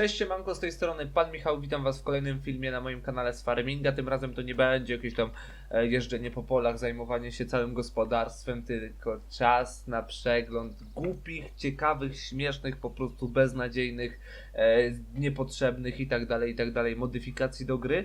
Cześć, siemanko, z tej strony Pan Michał, witam was w kolejnym filmie na moim kanale z Farminga. Tym razem to nie będzie jakieś tam e, jeżdżenie po polach, zajmowanie się całym gospodarstwem, tylko czas na przegląd głupich, ciekawych, śmiesznych, po prostu beznadziejnych, e, niepotrzebnych i tak dalej, i tak dalej modyfikacji do gry.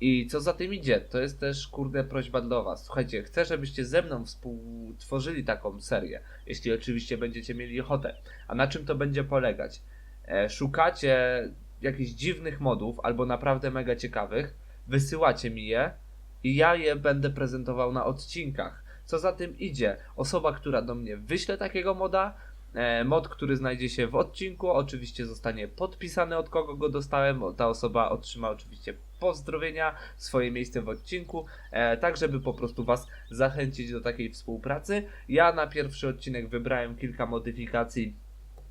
I co za tym idzie, to jest też kurde prośba dla was. Słuchajcie, chcę, żebyście ze mną współtworzyli taką serię, jeśli oczywiście będziecie mieli ochotę. A na czym to będzie polegać? E, szukacie jakichś dziwnych modów albo naprawdę mega ciekawych, wysyłacie mi je i ja je będę prezentował na odcinkach. Co za tym idzie? Osoba, która do mnie wyśle takiego moda, e, mod, który znajdzie się w odcinku, oczywiście zostanie podpisany od kogo go dostałem. Ta osoba otrzyma oczywiście pozdrowienia, swoje miejsce w odcinku, e, tak żeby po prostu Was zachęcić do takiej współpracy. Ja na pierwszy odcinek wybrałem kilka modyfikacji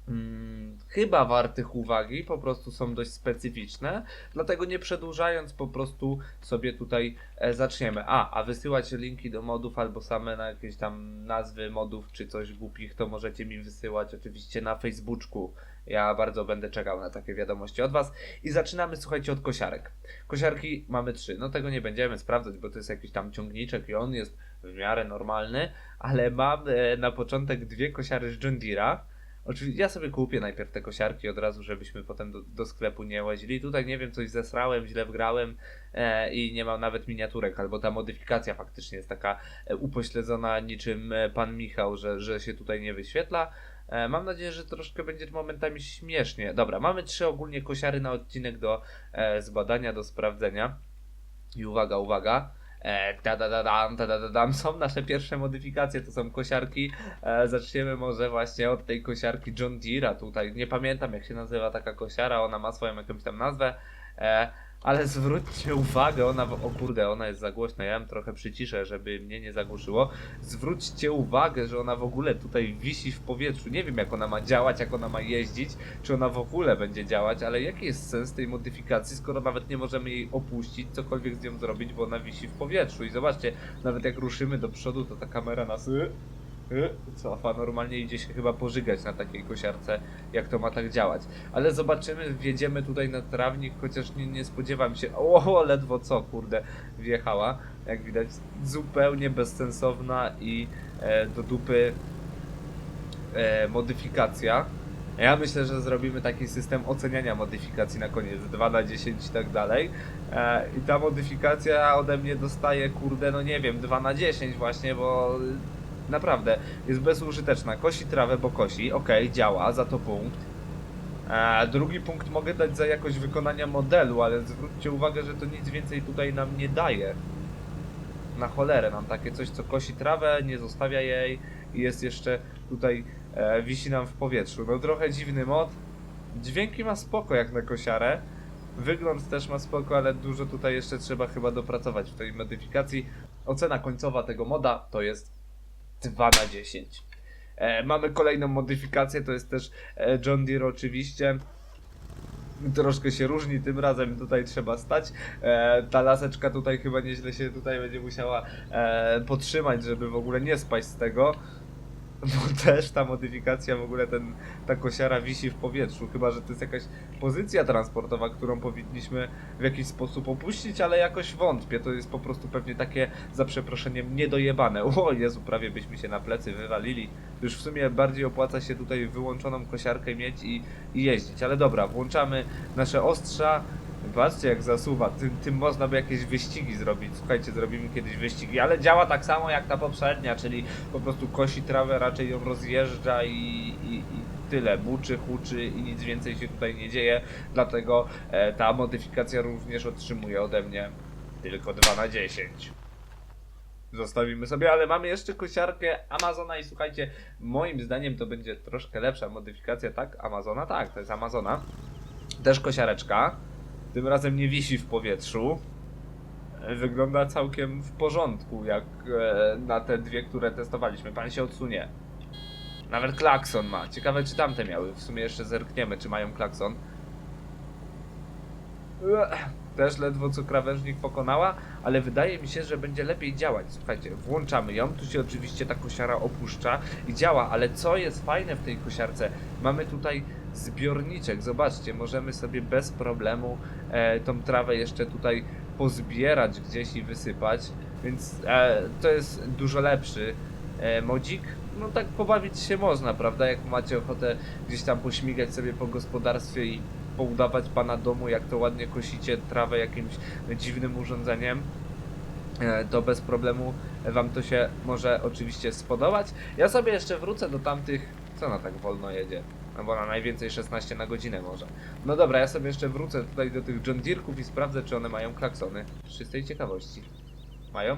mm, chyba wartych uwagi, po prostu są dość specyficzne, dlatego nie przedłużając po prostu sobie tutaj e, zaczniemy. A, a wysyłać linki do modów albo same na jakieś tam nazwy modów czy coś głupich, to możecie mi wysyłać oczywiście na Facebooku. Ja bardzo będę czekał na takie wiadomości od Was. I zaczynamy, słuchajcie, od kosiarek. Kosiarki mamy trzy. No tego nie będziemy sprawdzać, bo to jest jakiś tam ciągniczek i on jest w miarę normalny, ale mam e, na początek dwie kosiary z John Deere'a. Oczywiście ja sobie kupię najpierw te kosiarki od razu, żebyśmy potem do, do sklepu nie łazili. Tutaj nie wiem, coś zesrałem, źle wgrałem e, i nie mam nawet miniaturek, albo ta modyfikacja faktycznie jest taka e, upośledzona niczym e, pan Michał, że, że się tutaj nie wyświetla. E, mam nadzieję, że troszkę będzie momentami śmiesznie. Dobra, mamy trzy ogólnie kosiary na odcinek do e, zbadania, do sprawdzenia. I uwaga, uwaga. E, da, da, da, dam, da, da, da, dam. Są nasze pierwsze modyfikacje, to są kosiarki. E, zaczniemy może właśnie od tej kosiarki John Deere'a tutaj. Nie pamiętam jak się nazywa taka kosiara, ona ma swoją jakąś tam nazwę. E, ale zwróćcie uwagę, ona, o kurde, ona jest za głośna, ja ją trochę przyciszę, żeby mnie nie zagłuszyło. Zwróćcie uwagę, że ona w ogóle tutaj wisi w powietrzu. Nie wiem jak ona ma działać, jak ona ma jeździć, czy ona w ogóle będzie działać, ale jaki jest sens tej modyfikacji, skoro nawet nie możemy jej opuścić, cokolwiek z nią zrobić, bo ona wisi w powietrzu. I zobaczcie, nawet jak ruszymy do przodu, to ta kamera nas y, cofa. Normalnie idzie się chyba pożygać na takiej kosiarce, jak to ma tak działać. Ale zobaczymy, wjedziemy tutaj na trawnik, chociaż nie, nie spodziewam się. O, ledwo co, kurde, wjechała. Jak widać, zupełnie bezsensowna i e, do dupy e, modyfikacja. Ja myślę, że zrobimy taki system oceniania modyfikacji na koniec, 2 na 10 i tak dalej. E, I ta modyfikacja ode mnie dostaje, kurde, no nie wiem, 2 na 10 właśnie, bo y, naprawdę jest bezużyteczna. Kosi trawę, bo kosi, ok, działa, za to punkt. E, drugi punkt mogę dać za jakość wykonania modelu, ale zwróćcie uwagę, że to nic więcej tutaj nam nie daje. Na cholerę nam takie coś, co kosi trawę, nie zostawia jej i jest jeszcze tutaj, e, wisi nam w powietrzu. No trochę dziwny mod. Dźwięki ma spoko jak na kosiarę. Wygląd też ma spoko, ale dużo tutaj jeszcze trzeba chyba dopracować w tej modyfikacji. Ocena końcowa tego moda to jest 2 na 10. E, mamy kolejną modyfikację, to jest też e, John Deere oczywiście. Troszkę się różni, tym razem tutaj trzeba stać. E, ta laseczka tutaj chyba nieźle się tutaj będzie musiała e, podtrzymać, żeby w ogóle nie spaść z tego. Bo też ta modyfikacja, w ogóle ten, ta kosiara wisi w powietrzu. Chyba, że to jest jakaś pozycja transportowa, którą powinniśmy w jakiś sposób opuścić, ale jakoś wątpię. To jest po prostu pewnie takie, za przeproszeniem, niedojebane. O Jezu, prawie byśmy się na plecy wywalili. Już w sumie bardziej opłaca się tutaj wyłączoną kosiarkę mieć i, i jeździć. Ale dobra, włączamy nasze ostrza. Patrzcie jak zasuwa, tym, tym można by jakieś wyścigi zrobić. Słuchajcie, zrobimy kiedyś wyścigi, ale działa tak samo jak ta poprzednia, czyli po prostu kosi trawę, raczej ją rozjeżdża i, i, i tyle. Buczy, huczy i nic więcej się tutaj nie dzieje, dlatego e, ta modyfikacja również otrzymuje ode mnie tylko 2 na 10. Zostawimy sobie, ale mamy jeszcze kosiarkę Amazona i słuchajcie, moim zdaniem to będzie troszkę lepsza modyfikacja, tak? Amazona? Tak, to jest Amazona. Też kosiareczka. Tym razem nie wisi w powietrzu. E, Wygląda całkiem w porządku, jak e, na te dwie, które testowaliśmy. Pan się odsunie. Nawet klakson ma. Ciekawe, czy tamte miały. W sumie jeszcze zerkniemy, czy mają klakson. Też ledwo co krawężnik pokonała, ale wydaje mi się, że będzie lepiej działać. Słuchajcie, włączamy ją, tu się oczywiście ta kosiara opuszcza i działa, ale co jest fajne w tej kosiarce? Mamy tutaj zbiorniczek. Zobaczcie, możemy sobie bez problemu e, tą trawę jeszcze tutaj pozbierać gdzieś i wysypać, więc e, to jest dużo lepszy e, modzik. No tak pobawić się można, prawda? Jak macie ochotę gdzieś tam pośmigać sobie po gospodarstwie i poudawać pana domu, jak to ładnie kosicie trawę jakimś dziwnym urządzeniem, e, to bez problemu wam to się może oczywiście spodobać. Ja sobie jeszcze wrócę do tamtych, co na tak wolno jedzie? No bo na najwięcej 16 na godzinę może. No dobra, ja sobie jeszcze wrócę tutaj do tych John Deere'ków i sprawdzę, czy one mają klaksony. Z czystej ciekawości. Mają?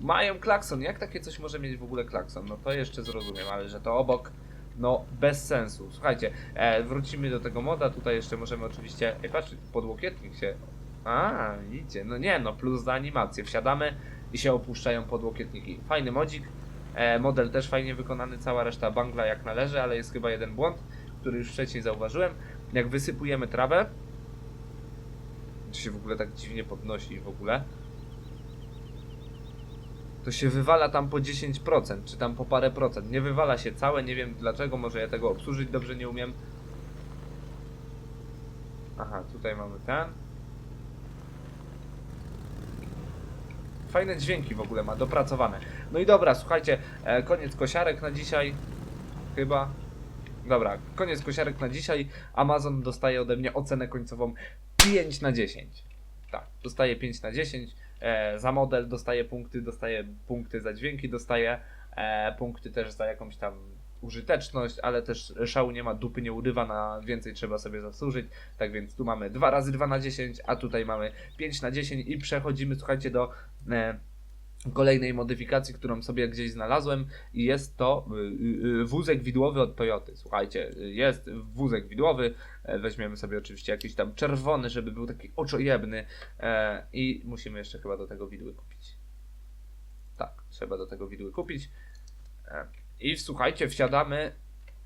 Mają klakson. Jak takie coś może mieć w ogóle klakson? No to jeszcze zrozumiem, ale że to obok, no bez sensu. Słuchajcie, e, wrócimy do tego moda. Tutaj jeszcze możemy oczywiście. Ej, patrz, podłokietnik się. A, idzie. No nie, no plus za animację. Wsiadamy i się opuszczają podłokietniki. Fajny modzik. E, model też fajnie wykonany, cała reszta bangla jak należy, ale jest chyba jeden błąd, który już wcześniej zauważyłem. Jak wysypujemy trawę, to się w ogóle tak dziwnie podnosi w ogóle to się wywala tam po 10%, czy tam po parę procent. Nie wywala się całe, nie wiem dlaczego, może ja tego obsłużyć dobrze nie umiem. Aha, tutaj mamy ten. Fajne dźwięki w ogóle ma, dopracowane. No i dobra, słuchajcie, e, koniec kosiarek na dzisiaj. Chyba. Dobra, koniec kosiarek na dzisiaj. Amazon dostaje ode mnie ocenę końcową 5 na 10. Tak, dostaje 5 na 10. E, za model dostaje punkty, dostaje punkty za dźwięki, dostaje e, punkty też za jakąś tam użyteczność, ale też szału nie ma, dupy nie urywa, na więcej trzeba sobie zasłużyć. Tak więc tu mamy 2 razy 2 na 10, a tutaj mamy 5 na 10 i przechodzimy, słuchajcie, do e, kolejnej modyfikacji, którą sobie gdzieś znalazłem i jest to y, y, y, wózek widłowy od Toyoty. Słuchajcie, jest wózek widłowy, e, weźmiemy sobie oczywiście jakiś tam czerwony, żeby był taki oczojebny e, i musimy jeszcze chyba do tego widły kupić. Tak, trzeba do tego widły kupić. E, I słuchajcie, wsiadamy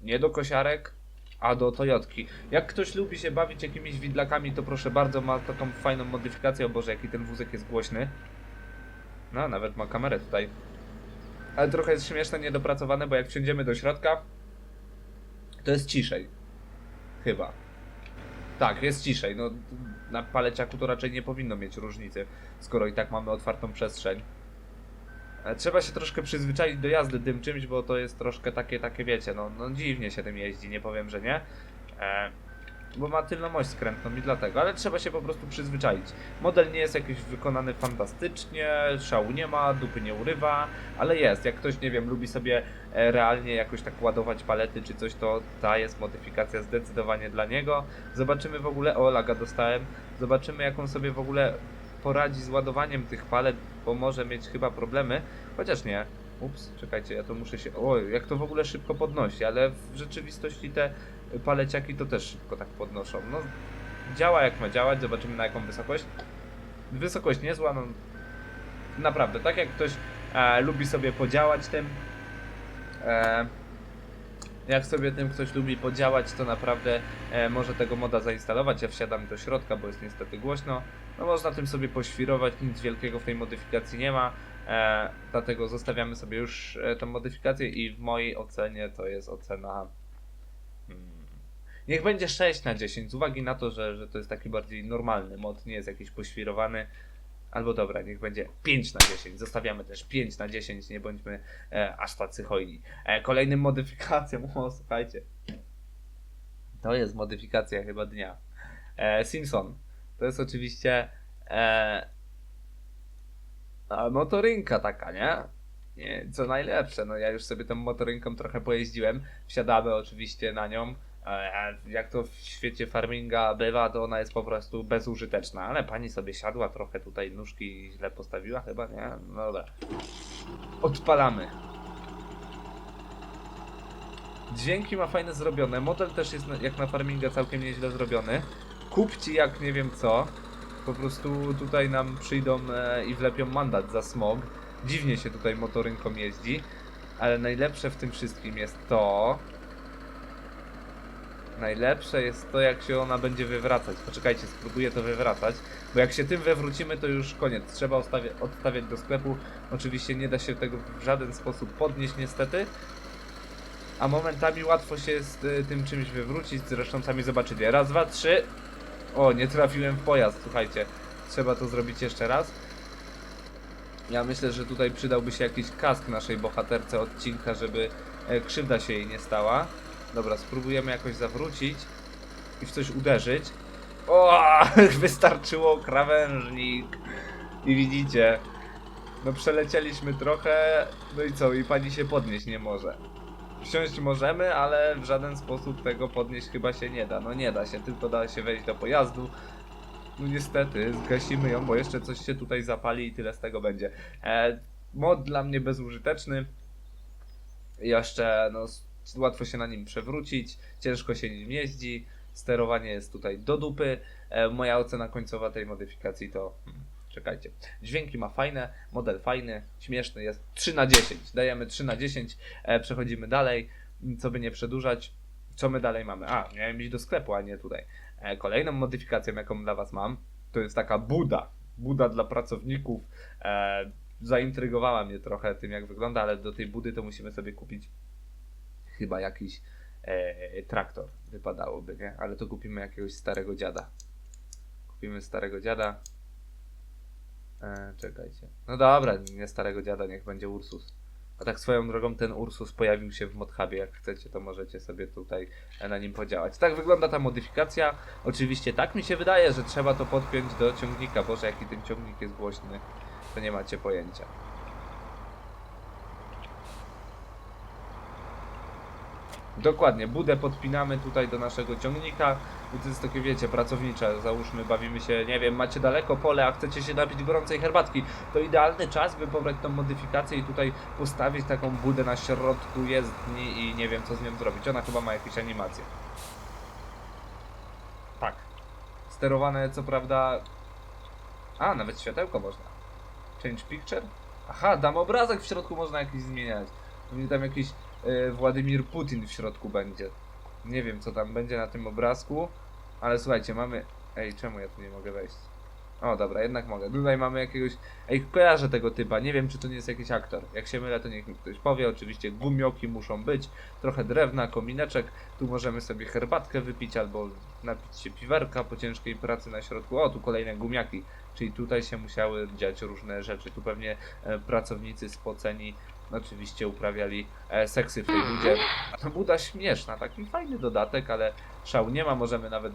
nie do kosiarek, a do Toyotki. Jak ktoś lubi się bawić jakimiś widlakami, to proszę bardzo, ma taką fajną modyfikację. O Boże, jaki ten wózek jest głośny. No, nawet ma kamerę tutaj. Ale trochę jest śmieszne, niedopracowane, bo jak wsiądziemy do środka, to jest ciszej. Chyba. Tak, jest ciszej. No, na paleciaku to raczej nie powinno mieć różnicy, skoro i tak mamy otwartą przestrzeń. E, Trzeba się troszkę przyzwyczaić do jazdy tym czymś, bo to jest troszkę takie, takie wiecie, no, no dziwnie się tym jeździ, nie powiem, że nie. E, bo ma tylną oś skrętną i dlatego, ale trzeba się po prostu przyzwyczaić. Model nie jest jakiś wykonany fantastycznie, szału nie ma, dupy nie urywa, ale jest. Jak ktoś, nie wiem, lubi sobie e, realnie jakoś tak ładować palety czy coś, to ta jest modyfikacja zdecydowanie dla niego. Zobaczymy w ogóle, o laga dostałem, zobaczymy jak on sobie w ogóle poradzi z ładowaniem tych palet, bo może mieć chyba problemy, chociaż nie. Ups, czekajcie, ja to muszę się. O, jak to w ogóle szybko podnosi, ale w rzeczywistości te paleciaki to też szybko tak podnoszą. No, działa jak ma działać, zobaczymy na jaką wysokość. Wysokość niezła, no naprawdę, tak jak ktoś e, lubi sobie podziałać tym, e, jak sobie tym ktoś lubi podziałać, to naprawdę e, może tego moda zainstalować. Ja wsiadam do środka, bo jest niestety głośno. No można tym sobie poświrować, nic wielkiego w tej modyfikacji nie ma. E, dlatego zostawiamy sobie już e, tą modyfikację i w mojej ocenie to jest ocena. Niech będzie 6 na 10, z uwagi na to, że, że to jest taki bardziej normalny mod, nie jest jakiś poświrowany. Albo dobra, niech będzie 5 na 10. Zostawiamy też 5 na 10, nie bądźmy e, aż tacy hojni. E, kolejnym modyfikacją, o słuchajcie. To jest modyfikacja chyba dnia. E, Simpson. To jest oczywiście e, motorynka taka, nie? nie? Co najlepsze, no ja już sobie tą motorynką trochę pojeździłem. Wsiadamy oczywiście na nią. E, jak to w świecie farminga bywa, to ona jest po prostu bezużyteczna, ale pani sobie siadła, trochę tutaj nóżki źle postawiła chyba, nie? No dobra. Odpalamy. Dźwięki ma fajne zrobione, model też jest jak na farminga całkiem nieźle zrobiony. Kupci jak nie wiem co, po prostu tutaj nam przyjdą e, i wlepią mandat za smog. Dziwnie się tutaj motorynką jeździ, ale najlepsze w tym wszystkim jest to, Najlepsze jest to, jak się ona będzie wywracać. Poczekajcie, spróbuję to wywracać, bo jak się tym wywrócimy, to już koniec. Trzeba odstawia- odstawiać do sklepu. Oczywiście nie da się tego w żaden sposób podnieść, niestety. a momentami łatwo się z y, tym czymś wywrócić, zresztą sami zobaczycie. Raz, dwa, trzy. O, nie trafiłem w pojazd, słuchajcie. Trzeba to zrobić jeszcze raz. Ja myślę, że tutaj przydałby się jakiś kask naszej bohaterce odcinka, żeby e, krzywda się jej nie stała. Dobra, spróbujemy jakoś zawrócić i w coś uderzyć. O, wystarczyło krawężnik. I widzicie, no przelecieliśmy trochę, no i co, i pani się podnieść nie może. Wsiąść możemy, ale w żaden sposób tego podnieść chyba się nie da. No nie da się, tylko da się wejść do pojazdu. No niestety, zgasimy ją, bo jeszcze coś się tutaj zapali i tyle z tego będzie. E, mod dla mnie bezużyteczny. Jeszcze, no, łatwo się na nim przewrócić, ciężko się nim jeździ, sterowanie jest tutaj do dupy. E, moja ocena końcowa tej modyfikacji to... Hmm, czekajcie. Dźwięki ma fajne, model fajny, śmieszny jest. 3 na 10. Dajemy 3 na 10. E, przechodzimy dalej. Co by nie przedłużać. Co my dalej mamy? A, miałem iść do sklepu, a nie tutaj. E, kolejną modyfikacją, jaką dla Was mam, to jest taka Buda. Buda dla pracowników. Zaintrygowała mnie trochę tym, jak wygląda, ale do tej Budy to musimy sobie kupić chyba jakiś e, traktor. Wypadałoby, nie? Ale to kupimy jakiegoś starego dziada. Kupimy starego dziada. E, czekajcie. No dobra, nie starego dziada, niech będzie Ursus. A tak swoją drogą ten Ursus pojawił się w Modhubie. Jak chcecie, to możecie sobie tutaj e, na nim podziałać. Tak wygląda ta modyfikacja. Oczywiście tak mi się wydaje, że trzeba to podpiąć do ciągnika. Boże, jaki ten ciągnik jest głośny, to nie macie pojęcia. Dokładnie, budę podpinamy tutaj do naszego ciągnika. To jest takie, wiecie, pracownicze. Załóżmy, bawimy się, nie wiem, macie daleko pole, a chcecie się napić gorącej herbatki. To idealny czas, by pobrać tą modyfikację i tutaj postawić taką budę na środku jezdni i nie wiem, co z nią zrobić. Ona chyba ma jakieś animacje. Tak. Sterowane, co prawda... A, nawet światełko można. Change picture? Aha, dam obrazek w środku można jakiś zmieniać. Pewnie tam jakiś Władimir Putin w środku będzie. Nie wiem co tam będzie na tym obrazku, ale słuchajcie, mamy... Ej, czemu ja tu nie mogę wejść? O, dobra, jednak mogę. Tutaj mamy jakiegoś... Ej, kojarzę tego typa, nie wiem czy to nie jest jakiś aktor. Jak się mylę, to niech mi ktoś powie. Oczywiście gumioki muszą być, trochę drewna, komineczek. Tu możemy sobie herbatkę wypić albo napić się piwerka po ciężkiej pracy na środku. O, tu kolejne gumiaki. Czyli tutaj się musiały dziać różne rzeczy. Tu pewnie e, pracownicy spoceni oczywiście uprawiali e, seksy w tej budzie. No buda śmieszna, taki fajny dodatek, ale szału nie ma. Możemy nawet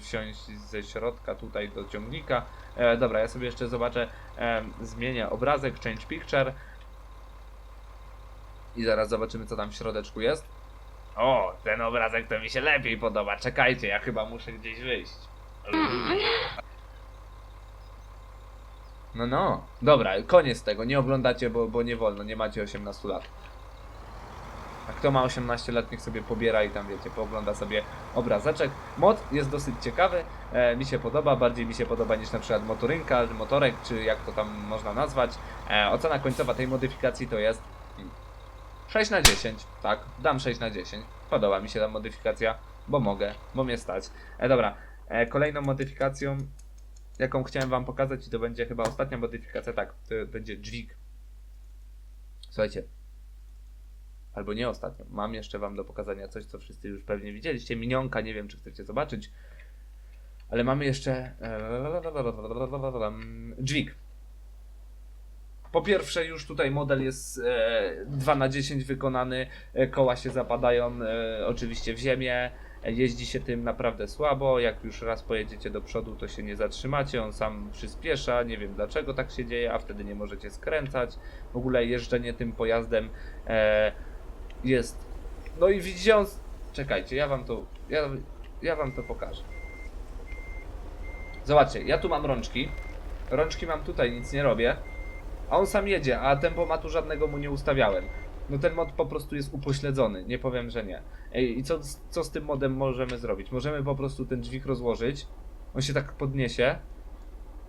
wsiąść ze środka tutaj do ciągnika. E, dobra, ja sobie jeszcze zobaczę, e, zmienię obrazek, change picture. I zaraz zobaczymy, co tam w środeczku jest. O, ten obrazek to mi się lepiej podoba. Czekajcie, ja chyba muszę gdzieś wyjść. No, no. Dobra, koniec tego. Nie oglądacie, bo, bo nie wolno. Nie macie 18 lat. A kto ma 18 lat, niech sobie pobiera i tam, wiecie, poogląda sobie obrazeczek. Mod jest dosyć ciekawy. E, mi się podoba. Bardziej mi się podoba niż na przykład motorynka, motorek, czy jak to tam można nazwać. E, ocena końcowa tej modyfikacji to jest mm, 6 na 10. Tak, dam 6 na 10. Podoba mi się ta modyfikacja, bo mogę, bo mnie stać. E, dobra, e, kolejną modyfikacją jaką chciałem wam pokazać i to będzie chyba ostatnia modyfikacja, tak, to będzie dźwig. Słuchajcie, albo nie ostatnio, mam jeszcze wam do pokazania coś, co wszyscy już pewnie widzieliście, minionka, nie wiem czy chcecie zobaczyć, ale mamy jeszcze dźwig. Po pierwsze już tutaj model jest e, 2 na 10 wykonany, e, koła się zapadają e, oczywiście w ziemię, Jeździ się tym naprawdę słabo. Jak już raz pojedziecie do przodu, to się nie zatrzymacie. On sam przyspiesza. Nie wiem dlaczego tak się dzieje, a wtedy nie możecie skręcać. W ogóle jeżdżenie tym pojazdem e, jest. No i widzicie. Czekajcie, ja wam to. Ja, ja wam to pokażę. Zobaczcie, ja tu mam rączki. Rączki mam tutaj, nic nie robię. A on sam jedzie, a tempomatu żadnego mu nie ustawiałem. No ten mod po prostu jest upośledzony, nie powiem, że nie. I co, co z tym modem możemy zrobić? Możemy po prostu ten dźwig rozłożyć, on się tak podniesie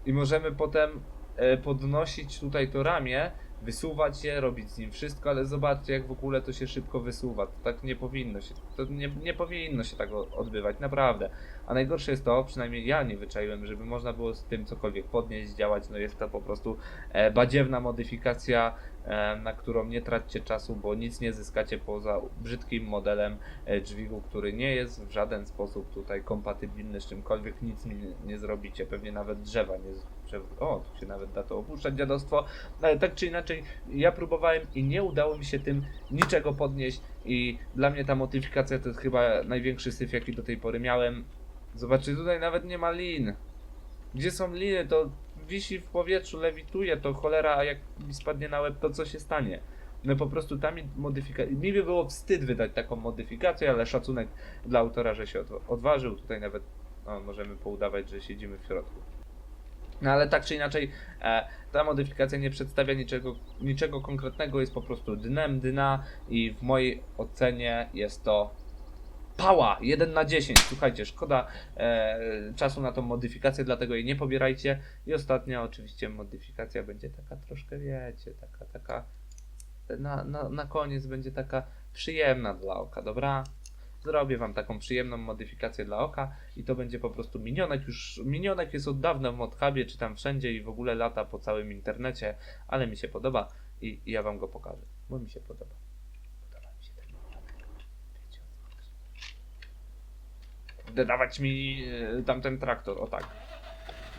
i możemy potem e, podnosić tutaj to ramię, wysuwać je, robić z nim wszystko, ale zobaczcie jak w ogóle to się szybko wysuwa. To tak nie powinno się, to nie, nie powinno się tak odbywać, naprawdę. A najgorsze jest to, przynajmniej ja nie wyczaiłem, żeby można było z tym cokolwiek podnieść, działać. No jest to po prostu e, badziewna modyfikacja, e, na którą nie traćcie czasu, bo nic nie zyskacie poza brzydkim modelem e, dźwigu, który nie jest w żaden sposób tutaj kompatybilny z czymkolwiek, nic nie, nie zrobicie, pewnie nawet drzewa nie O, tu się nawet da to opuszczać, dziadostwo. Ale tak czy inaczej, ja próbowałem i nie udało mi się tym niczego podnieść i dla mnie ta modyfikacja to jest chyba największy syf, jaki do tej pory miałem. Zobaczcie, tutaj nawet nie ma lin. Gdzie są liny, to wisi w powietrzu, lewituje, to cholera, a jak mi spadnie na łeb, to co się stanie? No po prostu ta modyfikacja, mi by było wstyd wydać taką modyfikację, ale szacunek dla autora, że się odwa- odważył. Tutaj nawet no, możemy poudawać, że siedzimy w środku. No ale tak czy inaczej, e, ta modyfikacja nie przedstawia niczego, niczego konkretnego, jest po prostu dnem dna i w mojej ocenie jest to pała 1 na 10. Słuchajcie, szkoda e, czasu na tą modyfikację, dlatego jej nie pobierajcie. I ostatnia oczywiście modyfikacja będzie taka troszkę, wiecie, taka, taka na, na, na koniec będzie taka przyjemna dla oka, dobra? Zrobię wam taką przyjemną modyfikację dla oka i to będzie po prostu minionek. Już minionek jest od dawna w Modhubie, czy tam wszędzie i w ogóle lata po całym internecie, ale mi się podoba i, i ja wam go pokażę, bo mi się podoba. Podoba mi się ten minionek. Wiecie o co chodzi. Kurde, dawać mi e, tamten traktor, o tak.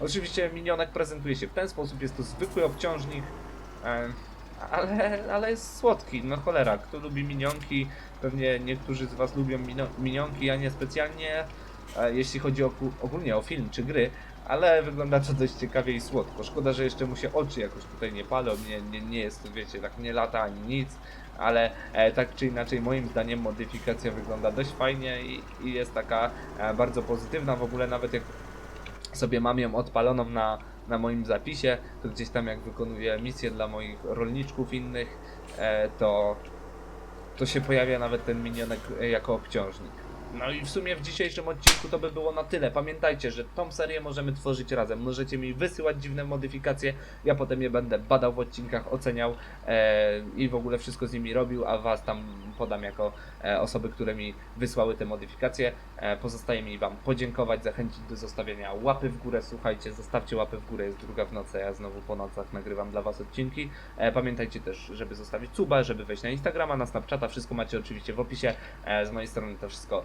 Oczywiście minionek prezentuje się w ten sposób, jest to zwykły obciążnik, e, ale, ale jest słodki, no cholera, kto lubi minionki, pewnie niektórzy z was lubią minionki, ja nie specjalnie, jeśli chodzi o, ogólnie o film czy gry, ale wygląda to dość ciekawie i słodko. Szkoda, że jeszcze mu się oczy jakoś tutaj nie palą, nie, nie, nie jest to, wiecie, tak nie lata ani nic, ale e, tak czy inaczej moim zdaniem modyfikacja wygląda dość fajnie i, i jest taka e, bardzo pozytywna, w ogóle nawet jak sobie mam ją odpaloną na, na moim zapisie, to gdzieś tam jak wykonuję misję dla moich rolniczków innych, e, to, to się pojawia nawet ten minionek e, jako obciążnik. No i w sumie w dzisiejszym odcinku to by było na tyle. Pamiętajcie, że tą serię możemy tworzyć razem. Możecie mi wysyłać dziwne modyfikacje, ja potem je będę badał w odcinkach, oceniał e, i w ogóle wszystko z nimi robił, a was tam podam jako e, osoby, które mi wysłały te modyfikacje. E, pozostaje mi wam podziękować, zachęcić do zostawienia łapy w górę. Słuchajcie, zostawcie łapę w górę, jest druga w nocy, ja znowu po nocach nagrywam dla was odcinki. E, pamiętajcie też, żeby zostawić suba, żeby wejść na Instagrama, na Snapchata, wszystko macie oczywiście w opisie. E, z mojej strony to wszystko.